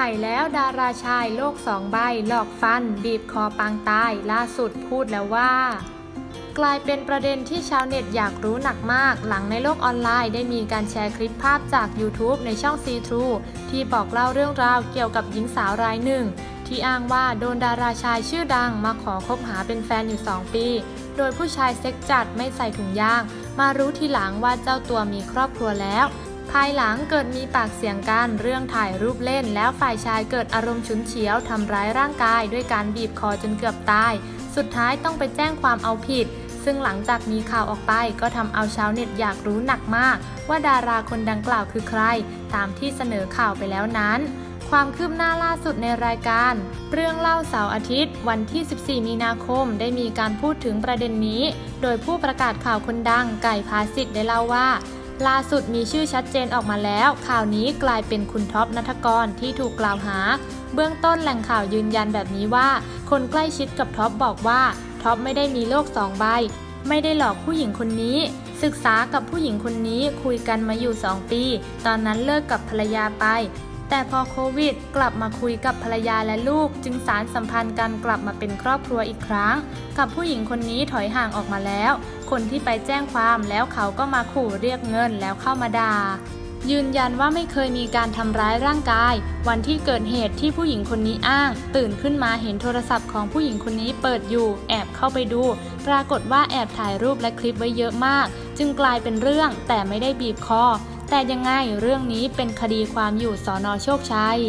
ข่แล้วดาราชายโลกสองใบ หลอกฟัน บีบคอปางตาย ล่าสุดพูดแล้วว่า กลายเป็นประเด็นที่ชาวเน็ตอยากรู้หนักมาก หลังในโลกออนไลน์ได้มีการแชร์คลิปภาพจาก YouTube ในช่อง c t r u ที่บอกเล่าเรื่องราวเกี่ยวกับหญิงสาวรายหนึ่ง ที่อ้างว่าโดนดาราชายชื่อดังมาขอคบหาเป็นแฟนอยู่ 2 ปี โดยผู้ชายเซ็กจัดไม่ใส่ถุงยาง มารู้ทีหลังว่าเจ้าตัวมีครอบครัวแล้ว ภายหลังเกิดมีปากเสียงกันเรื่องถ่ายรูปเล่น แล้วฝ่ายชายเกิดอารมณ์ฉุนเฉียวทำร้ายร่างกายด้วยการบีบคอจนเกือบตาย สุดท้ายต้องไปแจ้งความเอาผิด ซึ่งหลังจากมีข่าวออกไปก็ทำเอาชาวเน็ตอยากรู้หนักมาก ว่าดาราคนดังกล่าวคือใคร ตามที่เสนอข่าวไปแล้วนั้นความคืบหน้าล่าสุดในรายการ เรื่องเล่าเสาร์อาทิตย์ วันที่ 14 มีนาคมได้มีการพูดถึงประเด็นนี้ โดยผู้ประกาศข่าวคนดังไก่พาสิทธิ์ได้เล่าว่า ล่าสุดมีชื่อชัดเจนออกมาแล้ว ข่าวนี้กลายเป็นคุณท็อปนัทกรที่ถูกกล่าวหา เบื้องต้นแหล่งข่าวยืนยันแบบนี้ว่า คนใกล้ชิดกับท็อปบอกว่าท็อปไม่ได้มีโลกสองใบ ไม่ได้หลอกผู้หญิงคนนี้ ศึกษากับผู้หญิงคนนี้คุยกันมาอยู่ 2 ปี ตอนนั้นเลิกกับภรรยาไป แต่พอโควิด กลับมาคุยกับภรรยาและลูก จึงสารสัมพันธ์กันกลับมาเป็นครอบครัวอีกครั้ง กับผู้หญิงคนนี้ถอยห่างออกมาแล้ว คนที่ไปแจ้งความแล้วเขาก็มาขู่เรียกเงินแล้วเข้ามาด่ายืนยันว่าไม่เคยมีการทำร้ายร่างกาย วันที่เกิดเหตุที่ผู้หญิงคนนี้อ้าง ตื่นขึ้นมาเห็นโทรศัพท์ของผู้หญิงคนนี้เปิดอยู่ แอบเข้าไปดู ปรากฏว่าแอบถ่ายรูปและคลิปไว้เยอะมาก จึงกลายเป็นเรื่องแต่ไม่ได้บีบคอ แต่ยังไงเรื่องนี้เป็นคดีความอยู่สอนอโชคชัย